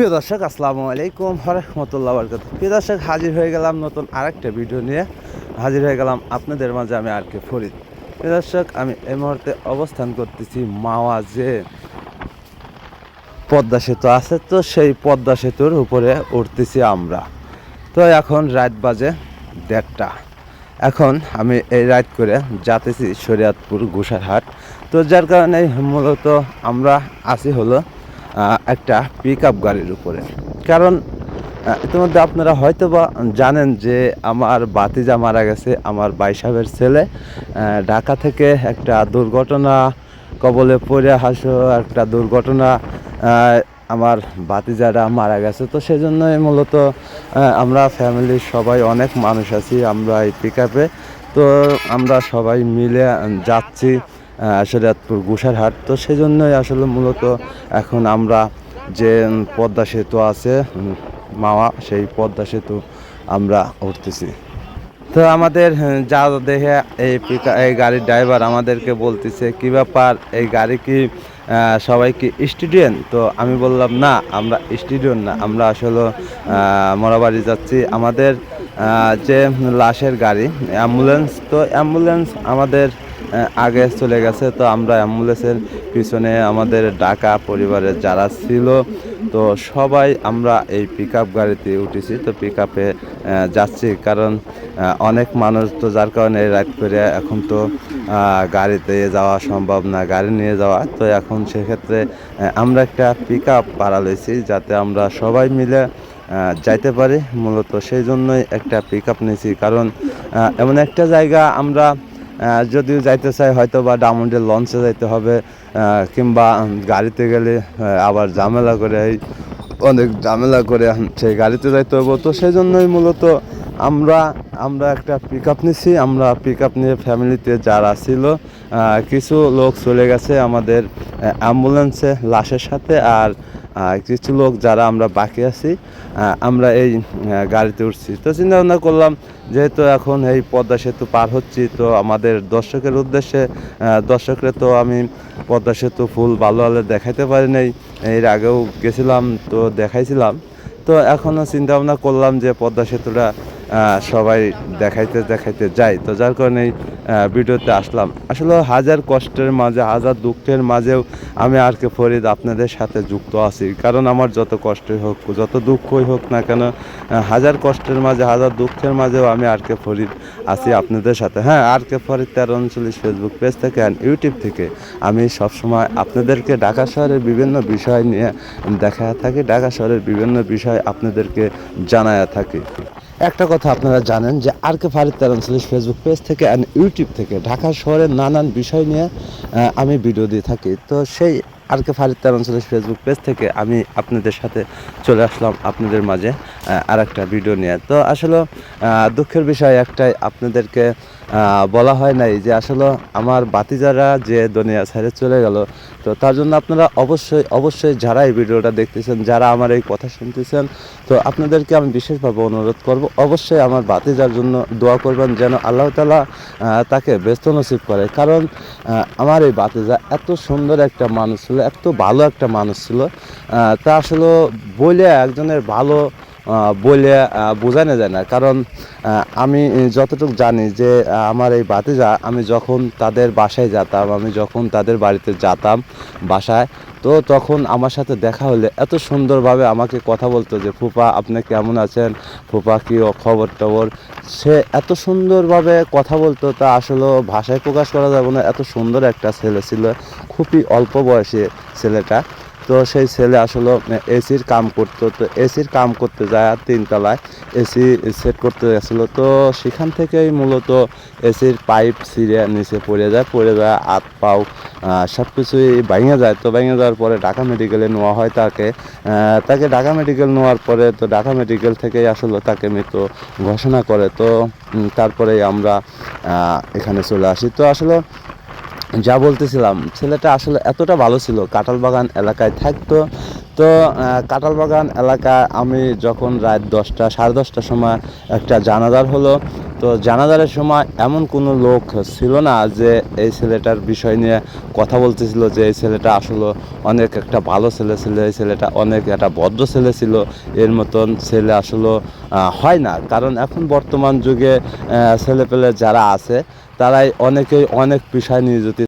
প্রিয় দর্শক, আসসালামু আলাইকুম রহমতুল্লাহ বরকত প্রিয় দর্শক, হাজির হয়ে গেলাম নতুন আরেকটা ভিডিও নিয়ে। হাজির হয়ে গেলাম আপনাদের মাঝে আমি আর কে ফরিদ। প্রিয় দর্শক, আমি এই মুহূর্তে অবস্থান করতেছি মাওয়া যে পদ্মা সেতু আছে, তো সেই পদ্মা সেতুর উপরে উঠতেছি আমরা। তো এখন রাত বাজে দেড়টা। এখন আমি এই রাইড করে যাতেছি শরিয়াতপুর ঘোষারহাট তো যার কারণে মূলত আমরা আসি হলো একটা পিক আপ গাড়ির উপরে। কারণ ইতিমধ্যে আপনারা হয়তো বা জানেন যে আমার বাতিজা মারা গেছে, আমার ভাই সাহেবের ছেলে। ঢাকা থেকে একটা দুর্ঘটনা কবলে পড়ে হাসো একটা দুর্ঘটনা আমার ভাতিজারা মারা গেছে। তো সেই জন্যই মূলত আমরা ফ্যামিলির সবাই অনেক মানুষ আছি আমরা এই পিক তো আমরা সবাই মিলে যাচ্ছি। শরীয়তপুর গুসারহাট। তো সেই জন্যই আসলে মূলত এখন আমরা যে পদ্মা সেতু আছে মাওয়া, সেই পদ্মা সেতু আমরা উঠতেছি। তো আমাদের যা দেখে এই এই গাড়ির ড্রাইভার আমাদেরকে বলতেছে, কি ব্যাপার? এই গাড়ি কি সবাই কি স্টুডেন্ট? তো আমি বললাম, না, আমরা স্টুডেন্ট না, আমরা আসলে মরাবাড়ি যাচ্ছি। আমাদের যে লাশের গাড়ি, অ্যাম্বুলেন্স, তো অ্যাম্বুলেন্স আমাদের আগে চলে গেছে, তো আমরা অ্যাম্বুলেন্সের পিছনে আমাদের ঢাকা পরিবারের যারা ছিল, তো সবাই আমরা এই পিক গাড়িতে উঠেছি, তো পিক যাচ্ছি। কারণ অনেক মানুষ তো যার কারণে রাইড করে এখন তো গাড়িতে যাওয়া সম্ভব না, গাড়ি নিয়ে যাওয়া। তো এখন সেক্ষেত্রে আমরা একটা পিক আপ ভাড়া লইছি, যাতে আমরা সবাই মিলে যাইতে পারি। মূলত সেই জন্যই একটা পিক আপ নিয়েছি। কারণ এমন একটা জায়গা আমরা যদিও যাইতে চাই হয়তো বা ডামন্ডের লঞ্চে যাইতে হবে কিংবা গাড়িতে গেলে আবার ঝামেলা করে, অনেক ঝামেলা করে সেই গাড়িতে যাইতে হবে তো সেই জন্যই মূলত আমরা আমরা একটা পিক আপ নিছি, আমরা পিক আপ নিয়ে ফ্যামিলিতে যারা ছিল কিছু লোক চলে গেছে আমাদের অ্যাম্বুলেন্সে লাশের সাথে আর কিছু লোক যারা আমরা বাকি আছি আমরা এই গাড়িতে উঠছি। তো চিন্তা ভাবনা করলাম, যেহেতু এখন এই পদ্মা সেতু পার হচ্ছি, তো আমাদের দর্শকের উদ্দেশ্যে দর্শকরা তো আমি পদ্মা সেতু ফুল ভালো ভালো দেখাইতে পারি নাই, এর আগেও গেছিলাম, তো দেখাইছিলাম। তো এখনও চিন্তা ভাবনা করলাম যে পদ্মা সেতুটা সবাই দেখাইতে দেখাইতে যাই তো যার কারণে ভিডিওতে আসলাম। আসলে হাজার কষ্টের মাঝে, হাজার দুঃখের মাঝেও আমি আর কে ফরিদ আপনাদের সাথে যুক্ত আছি। কারণ আমার যত কষ্টই হোক, যত দুঃখই হোক না কেন হাজার কষ্টের মাঝে, হাজার দুঃখের মাঝেও আমি আর কে ফরিদ আছি আপনাদের সাথে। হ্যাঁ আর কে ফরিদ তেরো উনচল্লিশ ফেসবুক পেজ থেকে অ্যান্ড ইউটিউব থেকে আমি সবসময় আপনাদেরকে ঢাকা শহরের বিভিন্ন বিষয় নিয়ে দেখা থাকি, ঢাকা শহরের বিভিন্ন বিষয় আপনাদেরকে জানায়া থাকি। একটা কথা আপনারা জানেন যে আর কে ফারিদ তেরো উনচল্লিশ ফেসবুক পেজ থেকে অ্যান্ড ইউটিউব থেকে ঢাকা শহরের নানান বিষয় নিয়ে আমি ভিডিও দিয়ে থাকি। তো সেই আর কে তেরো উনচল্লিশ ফেসবুক পেজ থেকে আমি আপনাদের সাথে চলে আসলাম আপনাদের মাঝে আর একটা ভিডিও নিয়ে। তো আসলে দুঃখের বিষয় একটাই, আপনাদেরকে বলা হয় নাই যে আসলে আমার বাতিজারা যে দুনিয়া ছেড়ে চলে গেল, তো তার জন্য আপনারা অবশ্যই অবশ্যই যারা এই ভিডিওটা দেখতেছেন, যারা আমার এই কথা শুনতেছেন, তো আপনাদেরকে আমি বিশেষভাবে অনুরোধ করব, অবশ্যই আমার বাতিজার জন্য দোয়া করবেন যেন আল্লাহ তালা তাকে ব্যস্ত নসিব করে। কারণ আমার এই বাতিজা এত সুন্দর একটা মানুষ ছিল এত ভালো একটা মানুষ ছিল। তা আসলে বলে একজনের ভালো বলে বোঝানো যায় না। কারণ আমি যতটুকু জানি যে আমার এই বাতিজা আমি যখন তাদের বাসায় যেতাম, আমি যখন তাদের বাড়িতে যেতাম বাসায়, তো তখন আমার সাথে দেখা হলে এত সুন্দরভাবে আমাকে কথা বলতো যে ফুপা আপনি কেমন আছেন? ফুপা কী খবর টবর সে এত সুন্দরভাবে কথা বলতো, তা আসলে ভাষায় প্রকাশ করা যাবে না। এত সুন্দর একটা ছেলে ছিল, খুবই অল্প বয়সে ছেলেটা। তো সেই ছেলে আসলে এসির কাম করতো তো এসির কাম করতে যায় আর তিনতলায় এসি সেট করতে গেছিল তো সেখান থেকেই মূলত এসির পাইপ ছিঁড়ে নিচে পড়ে যায় পড়ে যায় হাত পাও সব কিছুই ভেঙে যায়। তো ভেঙে যাওয়ার পরে ঢাকা মেডিকেলে নেওয়া হয় তাকে তাকে ঢাকা মেডিকেল নেওয়ার পরে তো ঢাকা মেডিকেল থেকেই আসলে তাকে মৃত ঘোষণা করে। তো উম, তারপরেই আমরা এখানে চলে আসি। তো আসলে যা বলতেছিলাম, ছেলেটা আসলে এতটা ভালো ছিল কাঁঠাল বাগান এলাকায় থাকতো। তো কাঁঠালবাগান কাঁঠাল বাগান এলাকায় আমি যখন রাত দশটা, সাড়ে দশটার সময় একটা জানাজার হলো তো জানাজারের সময় এমন কোনো লোক ছিল না যে এই ছেলেটার বিষয় নিয়ে কথা বলতেছিল, যে এই ছেলেটা আসলে অনেক একটা ভালো ছেলে ছিল, এই ছেলেটা অনেক একটা ভদ্র ছেলে ছিল, এর মতন ছেলে আসলে হয় না। কারণ এখন বর্তমান যুগে ছেলেপেলে যারা আছে, তারাই অনেকেই অনেক পেশায় নিয়োজিত